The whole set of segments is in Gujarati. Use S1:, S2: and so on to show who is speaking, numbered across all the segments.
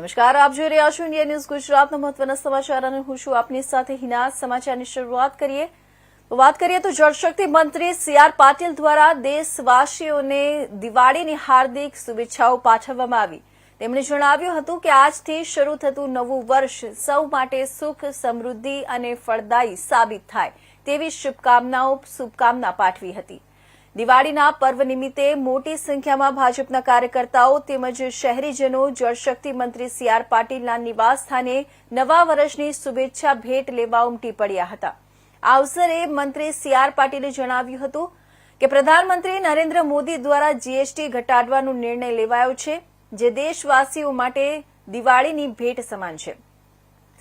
S1: નમસ્કાર, આપ જોઈ રહ્યા છો ઇન્ડિયા ન્યૂઝ ગુજરાતના મહત્વના સમાચાર અને હું છું આપની સાથે હિના સમાચારની શરૂઆત કરીએ. વાત કરીએ તો જળશક્તિ મંત્રી સી આર પાટીલ દ્વારા દેશવાસીઓને દિવાળીની હાર્દિક શુભેચ્છાઓ પાઠવવામાં આવી. તેમણે જણાવ્યું હતું કે આજથી શરૂ થતું નવું વર્ષ સૌ માટે સુખ, સમૃદ્ધિ અને ફળદાયી સાબિત થાય તેવી શુભકામનાઓ, શુભકામના પાઠવી હતી. દિવાળીના પર્વ નિમિત્તે મોટી સંખ્યામાં ભાજપના કાર્યકર્તાઓ તેમજ શહેરીજનો, જળશક્તિ મંત્રી સી આર પાટીલના નિવાસ નવા વર્ષની શુભેચ્છા ભેટ લેવા ઉમટી પડ્યા હતા. આ અવસરે મંત્રી સી આર પાટીલે જણાવ્યું હતું કે પ્રધાનમંત્રી નરેન્દ્ર મોદી દ્વારા જીએસટી ઘટાડવાનો નિર્ણય લેવાયો છે, જે દેશવાસીઓ માટે દિવાળીની ભેટ સમાન છે.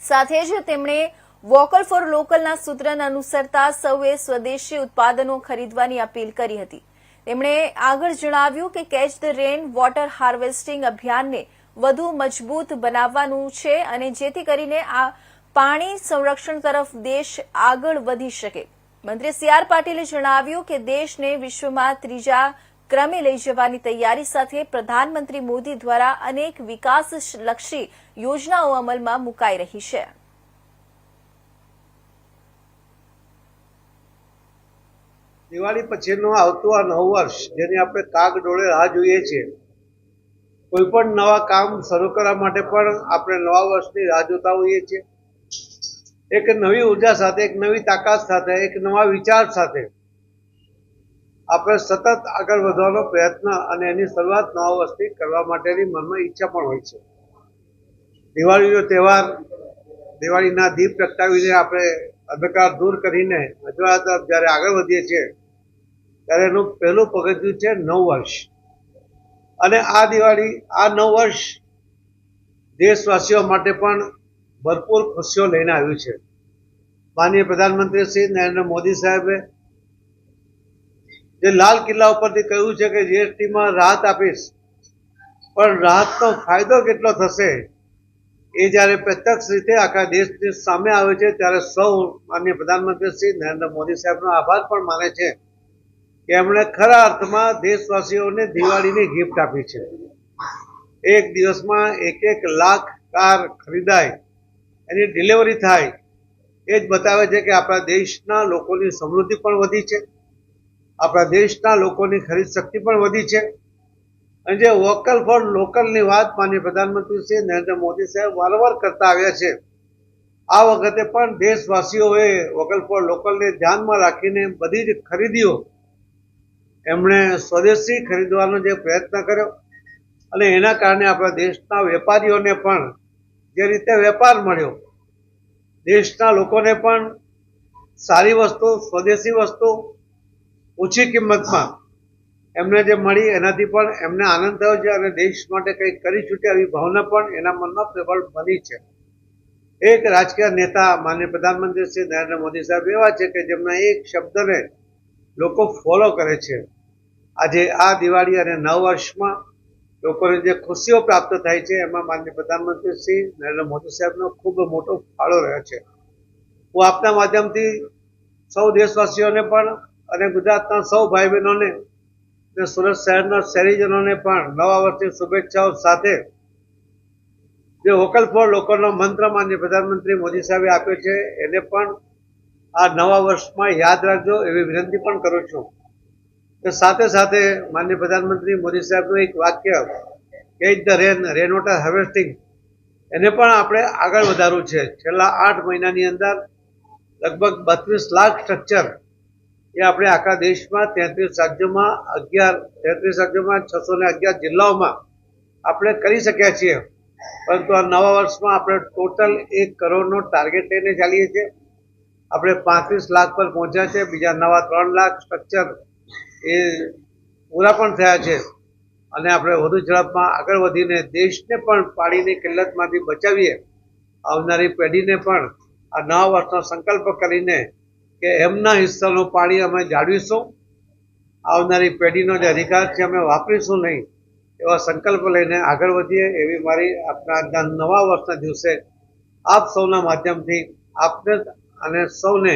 S1: સાથે જ તેમણે વોકલ ફોર લોકલના સૂત્રને અનુસરતા સૌએ સ્વદેશી ઉત્પાદનો ખરીદવાની અપીલ કરી હતી. તેમણે આગળ જણાવ્યું કે catch the rain water harvesting અભિયાનને વધુ મજબૂત બનાવવાનું છે અને જેથી કરીને આ પાણી સંરક્ષણ તરફ દેશ આગળ વધી શકે. મંત્રી સી આર પાટીલે જણાવ્યું કે દેશને વિશ્વમાં ત્રીજા ક્રમે લઈ જવાની તૈયારી સાથે પ્રધાનમંત્રી મોદી દ્વારા અનેક વિકાસલક્ષી યોજનાઓ અમલમાં મુકાઈ રહી છે.
S2: દિવાળી પછીનું આવતું આ નવું વર્ષ, જેની આપણે કાગ ડોળે રાહ જોઈએ છીએ. કોઈ પણ નવા કામ શરૂ કરવા માટે પણ આપણે નવા વર્ષની રાહ જોતા હોઈએ છીએ. એક નવી ઊર્જા સાથે, એક નવી તાકાત સાથે, એક નવા વિચાર સાથે આપણે સતત આગળ વધવાનો પ્રયત્ન અને એની શરૂઆત નવા વર્ષથી કરવા માટેની મનમાં ઈચ્છા પણ હોય છે. દિવાળીનો તહેવાર, દિવાળીના દીપ પ્રગટાવીને આપણે અંધકાર દૂર કરીને અજવાળા તરફ જ્યારે આગળ વધીએ છીએ ત્યારે એનું પહેલું પગથિયું છે નવ વર્ષ. અને આ દિવાળી, આ નવ વર્ષ દેશવાસીઓ માટે પણ ભરપૂર ખુશીઓ લઈને આવ્યું છે. માનનીય પ્રધાનમંત્રી શ્રી નરેન્દ્ર મોદી સાહેબે જે લાલ કિલ્લા ઉપરથી કહ્યું છે કે જીએસટીમાં રાહત આપીશ, પણ રાહતનો ફાયદો કેટલો થશે એ જ્યારે પ્રત્યક્ષ રીતે આખા દેશની સામે આવે છે, ત્યારે સૌ માનનીય પ્રધાનમંત્રી શ્રી નરેન્દ્ર મોદી સાહેબનો આભાર પણ માને છે. કે એમણે ખરા અર્થમાં દેશવાસીઓને દિવાળીની ગિફ્ટ આપી છે. એક દિવસમાં એક એક લાખ કાર ખરીદાય, એની ડિલિવરી થાય, એ જ બતાવે છે કે આપણા દેશના લોકોની સમૃદ્ધિ પણ વધી છે, આપણા દેશના લોકોની ખરીદ શક્તિ પણ વધી છે. અને જે વોકલ ફોર લોકલની વાત માનનીય પ્રધાનમંત્રી શ્રી નરેન્દ્ર મોદી સાહેબ વારંવાર કરતા આવ્યા છે, આ વખતે પણ દેશવાસીઓએ વોકલ ફોર લોકલને ધ્યાનમાં રાખીને બધી જ ખરીદીઓ એમણે સ્વદેશી ખરીદવાનો જે પ્રયત્ન કર્યો અને એના કારણે આપણા દેશના વેપારીઓને પણ જે રીતે વેપાર મળ્યો, દેશના લોકોને પણ સારી વસ્તુ, સ્વદેશી વસ્તુ ઓછી કિંમતમાં એમને જે મળી, એનાથી પણ એમને આનંદ થયો છે અને દેશ માટે કંઈક કરી છૂટે એવી ભાવના પણ એના મનમાં પ્રબળ બની છે. એક રાજકીય નેતા માનનીય પ્રધાનમંત્રી શ્રી નરેન્દ્ર મોદી સાહેબ એવા છે કે જેમના એક શબ્દને લોકો ફોલો કરે છે. આજે આ દિવાળી અને નવ વર્ષમાં લોકોને જે ખુશીઓ પ્રાપ્ત થાય છે, એમાં માનનીય પ્રધાનમંત્રી શ્રી નરેન્દ્ર મોદી સાહેબનો ખૂબ મોટો ફાળો રહ્યો છે. હું આપના માધ્યમથી સૌ દેશવાસીઓને પણ અને ગુજરાતના સૌ ભાઈ બહેનોને અને સુરત શહેરના શહેરીજનોને પણ નવા વર્ષની શુભેચ્છાઓ સાથે જે વોકલ ફોર લોકોનો મંત્ર માન્ય પ્રધાનમંત્રી મોદી સાહેબે આપ્યો છે, એને પણ આ નવા વર્ષમાં યાદ રાખજો એવી વિનંતી પણ કરું છું. કે સાથે સાથે માનનીય પ્રધાનમંત્રી મોદી સાહેબનું એક વાક્ય catch the rain rain water harvesting. એને પણ આપણે આગળ વધારવું છે. છેલ્લા આઠ મહિનાની અંદર લગભગ બત્રીસ લાખ સ્ટ્રક્ચર એ આપણે આખા દેશમાં તેત્રીસ રાજ્યોમાં અગિયાર, તેત્રીસ રાજ્યોમાં છસો ને અગિયાર જિલ્લાઓમાં આપણે કરી શક્યા છીએ. પરંતુ આ નવા વર્ષમાં આપણે ટોટલ એક કરોડનો ટાર્ગેટ લઈને ચાલીએ છીએ. આપણે પાંત્રીસ લાખ પર પહોંચ્યા છે. બીજા નવા ત્રણ લાખ સ્ટ્રક્ચર એ પૂરા પણ થયા છે. અને આપણે વધુ ઝડપમાં આગળ વધીને દેશને પણ પાણીની કિલ્લતમાંથી બચાવીએ આવનારી પેઢીને પણ આ નવા વર્ષનો સંકલ્પ કરીને કે એમના હિસ્સાનું પાણી અમે જાળવીશું. આવનારી પેઢીનો જે અધિકાર છે અમે વાપરીશું નહીં એવા સંકલ્પ લઈને આગળ વધીએ એવી મારી આપણા નવા વર્ષના દિવસે આપ સૌના માધ્યમથી આપને અને સૌને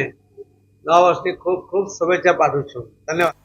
S2: નવા વર્ષની ખૂબ ખૂબ શુભેચ્છા પાઠવું છું. ધન્યવાદ.